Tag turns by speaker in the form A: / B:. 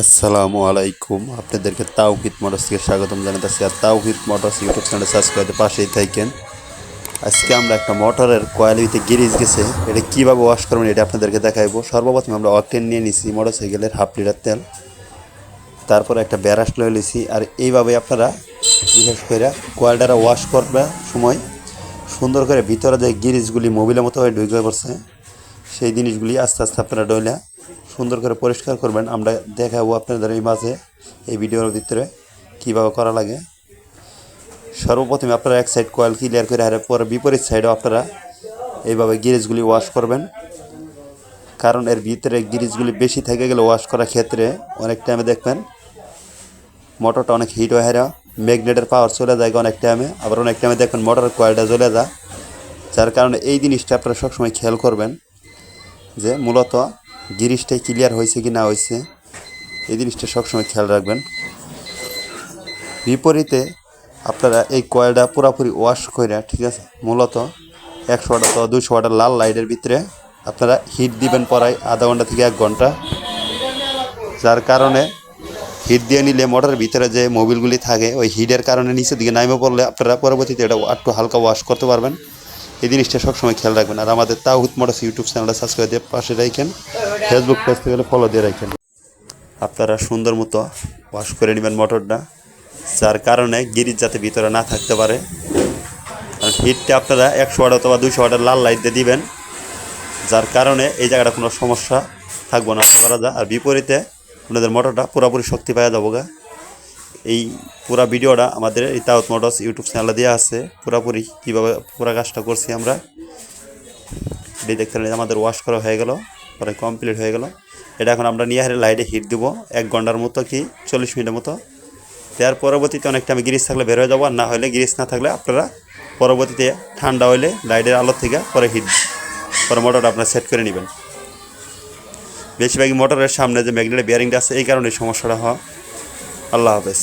A: আসসালামু আলাইকুম। আপনাদেরকে তাওহিদ মোটরস থেকে স্বাগতম জানাতেছি। আর তাওহিদ মোটরস ইউটিউব চ্যানেল সাবস্ক্রাইব পাশেই থাকেন। আজকে আমরা একটা মোটরের কোয়ালিটিতে গিরিজ গেছে। এটা কীভাবে ওয়াশ করবেন এটা আপনাদেরকে দেখাইবো। সর্বপ্রথম আমরা অকটেন নিয়ে নিছি মোটরসাইকেলের হাফ লিটার তেল। তারপরে একটা ব্যারাস লয়ে নিছি। আর এইভাবে আপনারা, বিশেষ করে কোয়ালটারা ওয়াশ করবার সময়, সুন্দর করে ভিতরে যে গিরিজগুলি মোবিলের মতো হয়ে ঢুকে পড়ছে, সেই জিনিসগুলি আস্তে আস্তে আপনারা ডইলা সুন্দর করে পরিষ্কার করবেন। আমরা দেখাবো আপনাদের এই মাঝে, এই ভিডিওর ভিতরে কীভাবে করা লাগে। সর্বপ্রথমে আপনারা এক সাইড কয়েল ক্লিয়ার করে আর পরে বিপরীত সাইডেও আপনারা এইভাবে গিরিজগুলি ওয়াশ করবেন। কারণ এর ভিতরে গিরিজগুলি বেশি থেকে গেলে ওয়াশ করার ক্ষেত্রে অনেক টাইমে দেখবেন মোটরটা অনেক হিট হয়ে হেরা ম্যাগনেটের পাওয়ার চলে যায় অনেক টাইমে আবার অনেক টাইমে দেখবেন মোটরের কয়েলটা জ্বলে যায়। যার কারণে এই জিনিসটা আপনারা সবসময় খেয়াল করবেন যে মূলত গিরিসটাই ক্লিয়ার হয়েছে কি না হয়েছে, এই জিনিসটা সবসময় খেয়াল রাখবেন। বিপরীতে আপনারা এই কয়েলটা পুরোপুরি ওয়াশ করে ঠিক আছে, মূলত একশো ওয়াট অথবা দুশো ওয়াটের লাল লাইটের ভিতরে আপনারা হিট দিবেন পরায় আধা ঘণ্টা থেকে এক ঘণ্টা। যার কারণে হিট দিয়ে নিলে মোটরের ভিতরে যে মোবিলগুলি থাকে, ওই হিটের কারণে নিচের দিকে নামে পড়লে আপনারা পরবর্তীতে এটা একটু হালকা ওয়াশ করতে পারবেন। এই জিনিসটা সবসময় খেয়াল রাখবেন। আর আমাদের তাহুত মোটরস ইউটিউব চ্যানেলটা সাবস্ক্রাইব দিয়ে পাশে রাখেন। ফেসবুক পেজ থেকে ফলো দিয়ে রাখেন। আপনারা সুন্দর মতো ওয়াশ করে নেবেন মোটরটা, যার কারণে গিরিজ যাতে ভিতরে না থাকতে পারে। আর হিটটা আপনারা একশো ওয়াট অথবা দুশো ওয়াটের লাল লাইট দিয়ে দিবেন, যার কারণে এই জায়গাটা কোনো সমস্যা থাকব না করা যায়। আর বিপরীতে আপনাদের মোটরটা পুরোপুরি শক্তি পাওয়া যাব গা। এই পুরা ভিডিওটা আমাদের এই তাওত মোটরস ইউটিউব চ্যানেলে দেওয়া আছে। পুরোপুরি কীভাবে পুরা কাজটা করছি আমরা। এটি দেখতে আমাদের ওয়াশ করা হয়ে গেল, পরে কমপ্লিট হয়ে গেল। এটা এখন আমরা নিয়ে লাইটে হিট দেবো, এক ঘণ্টার মতো কি চল্লিশ মিনিটের মতো। তার পরবর্তীতে অনেকটা আমি গ্রিস থাকলে বের হয়ে যাব না হলে গ্রিস না থাকলে আপনারা পরবর্তীতে ঠান্ডা হলে লাইটের আলো থেকে পরে হিট পরে মোটরটা আপনারা সেট করে নেবেন। বেশিরভাগই মোটরের সামনে যে ম্যাগনেটের বিয়ারিংটা আছে, এই কারণে সমস্যাটা হয়। আল্লাহ হাফেজ।